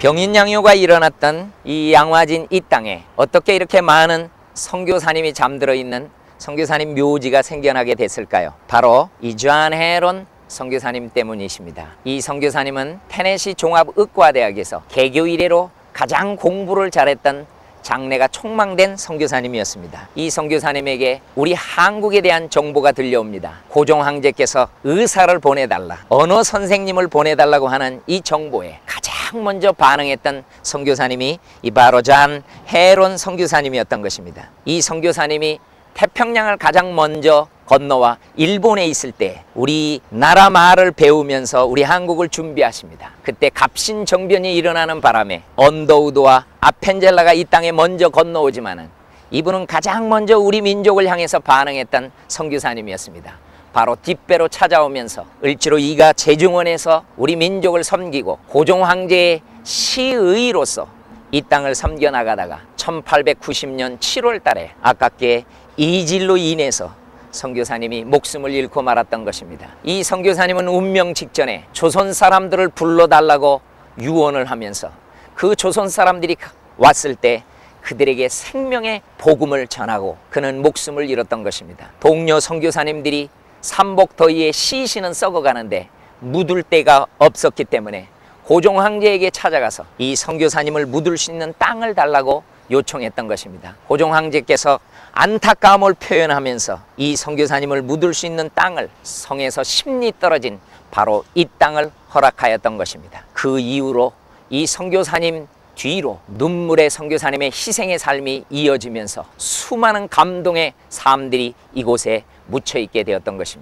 병인 양요가 일어났던 이 양화진 이 땅에 어떻게 이렇게 많은 선교사님이 잠들어 있는 선교사님 묘지가 생겨나게 됐을까요? 바로 이주한 헤론 선교사님 때문이십니다. 이 선교사님은 테네시 종합의과대학에서 개교 이래로 가장 공부를 잘했던 장래가 촉망된 선교사님이었습니다. 이 선교사님에게 우리 한국에 대한 정보가 들려옵니다. 고종 황제께서 의사를 보내달라, 언어 선생님을 보내달라고 하는 이 정보에 가장 먼저 반응했던 선교사님이 이 바로 잔 헤론 선교사님이었던 것입니다. 이 선교사님이 태평양을 가장 먼저 건너와 일본에 있을 때 우리 나라 말을 배우면서 우리 한국을 준비하십니다. 그때 갑신 정변이 일어나는 바람에 언더우드와 아펜젤라가 이 땅에 먼저 건너오지만은 이분은 가장 먼저 우리 민족을 향해서 반응했던 선교사님이었습니다. 바로 뒷배로 찾아오면서 을지로 이가 제중원에서 우리 민족을 섬기고 고종 황제의 시의로서 이 땅을 섬겨 나가다가 1890년 7월 달에 아깝게 이질로 인해서 선교사님이 목숨을 잃고 말았던 것입니다. 이 선교사님은 운명 직전에 조선 사람들을 불러달라고 유언을 하면서 그 조선 사람들이 왔을 때 그들에게 생명의 복음을 전하고 그는 목숨을 잃었던 것입니다. 동료 선교사님들이 삼복더위에 시신은 썩어가는데 묻을 데가 없었기 때문에 고종 황제에게 찾아가서 이 선교사님을 묻을 수 있는 땅을 달라고 요청했던 것입니다. 고종 황제께서 안타까움을 표현하면서 이 선교사님을 묻을 수 있는 땅을 성에서 10리 떨어진 바로 이 땅을 허락하였던 것입니다. 그 이후로 이 선교사님 뒤로 눈물의 선교사님의 희생의 삶이 이어지면서 수많은 감동의 삶들이 이곳에 묻혀 있게 되었던 것입니다.